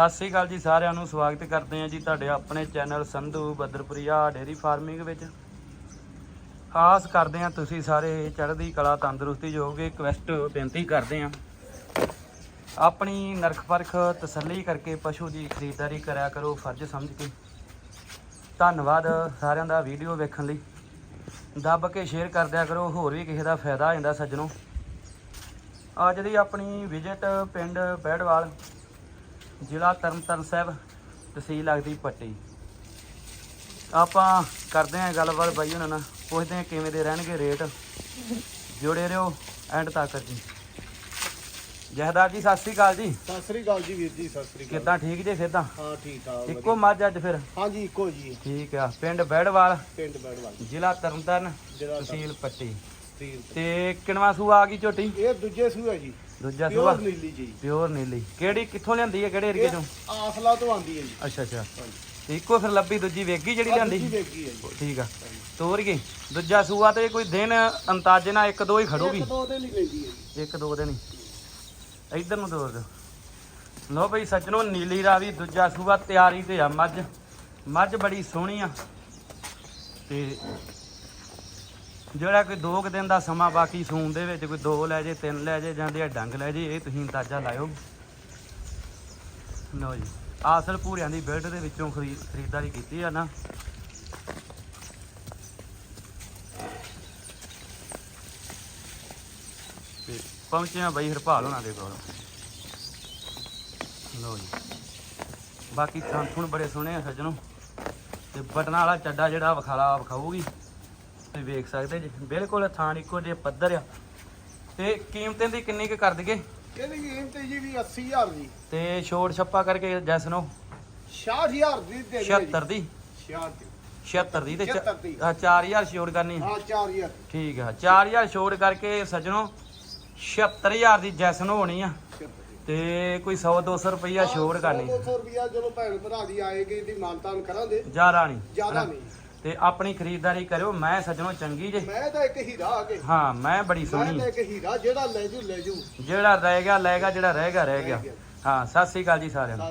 ਸਤਿ ਸ੍ਰੀ ਅਕਾਲ ਜੀ ਸਾਰਿਆਂ ਨੂੰ, ਸਵਾਗਤ ਕਰਦੇ ਹਾਂ ਜੀ ਤੁਹਾਡੇ ਆਪਣੇ channel Sandhu Badarpuria dairy farming ਵਿੱਚ। ਆਸ ਕਰਦੇ ਹਾਂ ਤੁਸੀਂ ਸਾਰੇ ਚੜ੍ਹਦੀ ਕਲਾ ਤੰਦਰੁਸਤੀ ਜੋਗੇ ਰਿਕਵੈਸਟ ਬੇਨਤੀ ਕਰਦੇ ਹਾਂ। ਆਪਣੀ ਨਰਖ ਪਰਖ ਤਸੱਲੀ ਕਰਕੇ ਪਸ਼ੂ ਦੀ ਖਰੀਦਦਾਰੀ ਕਰਿਆ ਕਰੋ, ਫਰਜ਼ ਸਮਝ ਕੇ। ਧੰਨਵਾਦ ਸਾਰਿਆਂ ਦਾ ਵੀਡੀਓ ਵੇਖਣ ਲਈ। ਦੱਬ ਕੇ ਸ਼ੇਅਰ ਕਰ ਦਿਆ ਕਰੋ, ਹੋਰ ਵੀ ਕਿਸੇ ਦਾ ਫਾਇਦਾ ਆ ਜਾਂਦਾ ਸੱਜਣੋ। ਅੱਜ ਦੀ ਆਪਣੀ ਵਿਜ਼ਿਟ ਪਿੰਡ ਬੈੜਵਾਲ ਜ਼ਿਲ੍ਹਾ ਤਰਨਤਾਰਨ ਸਾਹਿਬ ਤਹਿਸੀਲ ਲੱਗਦੀ ਪੱਟੀ। ਆਪਾਂ ਕਰਦੇ ਆਂ ਗੱਲਬਾਤ ਬਾਈ ਉਹਨਾਂ ਨਾਲ। ਪੁੱਛਦੇ ਆਂ ਕਿਵੇਂ ਦੇ ਰਹਿਣਗੇ ਰੇਟ। ਜੁੜੇ ਰਹੋ ਐਂਡ ਤੱਕ ਜੀ। ਜਹਦਾਰ ਜੀ ਸਤਿ ਸ੍ਰੀ ਅਕਾਲ ਜੀ। ਸਤਿ ਸ੍ਰੀ ਅਕਾਲ ਜੀ ਵੀਰ ਜੀ ਸਤਿ ਸ੍ਰੀ ਅਕਾਲ। ਕਿੱਦਾਂ ਠੀਕ ਜੇ ਫਿਰ ਤਾਂ ਹਾਂ ਠੀਕ ਠਾਕ ਇੱਕੋ ਮੱਝ ਅੱਜ ਫਿਰ। ਹਾਂਜੀ ਇੱਕੋ ਜੀ। ਠੀਕ ਆ। ਪਿੰਡ ਬੈੜਵਾਲ ਪਿੰਡ ਬੈੜਵਾਲ ਜ਼ਿਲ੍ਹਾ ਤਰਨਤਾਰਨ ਤਹਿਸੀਲ ਪੱਟੀ। ਤੇ ਕਿਣਵਾ ਸੂਆ ਆ ਗਈ ਝੋਟੀ? ਇਹ ਦੂਜੇ ਸੂਆ ਜੀ। ਦੂਜਾ ਸੂਆ? ਪਿਓਰ ਨੀਲੀ ਜੀ। ਪਿਓਰ ਨੀਲੀ। ਕਿਹੜੀ ਕਿੱਥੋਂ ਲਿਆਂਦੀ ਹੈ ਕਿਹੜੇ ਏਰੀਏ ਚੋਂ? ਆਸਲਾ ਤੋਂ ਆਂਦੀ ਹੈ ਜੀ। ਅੱਛਾ ਅੱਛਾ। ਤੇ ਇੱਕੋ ਫਿਰ ਲੱਭੀ ਦੂਜੀ ਵੇਗੀ ਜਿਹੜੀ ਲਿਆਂਦੀ? ਦੂਜੀ ਵੇਖੀ ਹੈ ਜੀ। ਠੀਕ ਆ। ਤੋਰ ਗਈ। ਦੂਜਾ ਸੂਆ ਤੇ ਕੋਈ ਦਿਨ ਅੰਤਾਜੇ ਨਾਲ ਇੱਕ ਦੋ ਹੀ ਖੜੂਗੀ? ਇੱਕ ਦੋ ਦਿਨ ਹੀ ਲੈਂਦੀ ਹੈ ਜੀ। ਇੱਕ ਦੋ ਦਿਨ ਹੀ ਇੱਧਰ ਨੂੰ ਤੋਰ ਦਿਓ। ਲੋ ਬਈ ਸੱਜਣੋ ਨੀਲੀ ਰਾਵੀ ਦੂਜਾ ਸੂਆ ਤਿਆਰੀ ਤੇ ਆ ਮੱਝ। ਮੱਝ ਬੜੀ ਸੋਹਣੀ ਆ। ਤੇ ਜਿਹੜਾ ਕੋਈ ਦੋ ਕੁ ਦਿਨ ਦਾ ਸਮਾਂ ਬਾਕੀ ਸੂਣ ਦੇ ਵਿੱਚ, ਕੋਈ ਦੋ ਲੈ ਜੇ, ਤਿੰਨ ਲੈ ਜੇ ਜਾਂਦੇ ਆ ਡੰਗ ਲੈ ਜੇ, ਇਹ ਤੁਸੀਂ ਅੰਦਾਜ਼ਾ ਲਾਇਓ। ਲਓ ਜੀ, ਆਸਲ ਪੂਰਿਆਂ ਦੀ ਬਿਲਡ ਦੇ ਵਿੱਚੋਂ ਖਰੀਦ, ਖਰੀਦਦਾਰੀ ਕੀਤੀ ਆ ਨਾ। ਤੇ ਪਹੁੰਚੇ ਆ ਬਈ ਹਰਪਾਲ ਹੋਣਾ ਦੇ ਕੋਲ। ਲਓ ਜੀ, ਬਾਕੀ ਥਣ ਬੜੇ ਸੋਹਣੇ ਆ ਸੱਜਣੋ। ਤੇ ਬਟਨਾਂ ਵਾਲਾ ਚੱਡਾ ਜਿਹੜਾ ਵਿਖਾਲਾ ਵਿਖਾਊਗੀ। ਤੁਸੀਂ ਵੇਖ ਸਕਦੇ ਜੀ ਬਿਲਕੁਲ ਥਾਣ ਇੱਕੋ ਜਿਹੇ ਪੱਧਰ ਆ। ਤੇ ਕੀਮਤਾਂ ਦੀ ਕਿੰਨੀ ਕੁ ਕਰ ਦਈਏ? ਇਹਦੀ ਕੀਮਤ ਜੀ ਵੀ 80000 ਜੀ ਤੇ ਛੋੜ ਛੱਪਾ ਕਰਕੇ ਜੈਸ ਨੂੰ 60000 ਦੀ ਦੇ 76 ਦੀ? 66 76 ਦੀ ਤੇ 76 ਦੀ। 4000 ਛੋੜ ਕਰਨੀ ਹਾਂ 4000 ਠੀਕ ਆ 4000 ਛੋੜ ਕਰਕੇ ਸੱਜਣੋ 76000 ਦੀ ਜੈਸ ਨੂੰ ਹੋਣੀ ਆ। ਤੇ ਕੋਈ 100 200 ਰੁਪਈਆ ਛੋੜ ਕਰਨੀ। 200 ਰੁਪਿਆ ਚਲੋ ਭੈਣ ਭਰਾ ਦੀ ਆਏਗੀ ਦੀ ਮਾਨਤਾਨ ਕਰਾਂਗੇ। ਜ਼ਿਆਦਾ ਨਹੀਂ ਜ਼ਿਆਦਾ ਹਨਾ? ਤੇ ਆਪਣੀ ਖਰੀਦਦਾਰੀ ਕਰਿਓ ਮੈਂ ਸੱਜਣੋ ਚੰਗੀ ਜੇ। ਮੈਂ ਤਾਂ ਇੱਕ ਹੀਰਾ ਆ ਕੇ। ਹਾਂ ਮੈਂ ਬੜੀ ਮੈਂ ਸੋਹਣੀ। ਤਾਂ ਇੱਕ ਹੀਰਾ ਜਿਹੜਾ ਲੈ ਜੂ ਲੈ ਜੂ। ਜਿਹੜਾ ਰਹਿ ਗਿਆ ਲੈ ਗਿਆ ਜਿਹੜਾ ਰਹਿ ਗਿਆ ਰਹਿ ਗਿਆ। ਹਾਂ ਸਤਿ ਸ੍ਰੀ ਅਕਾਲ ਜੀ ਸਾਰਿਆਂ ਨੂੰ।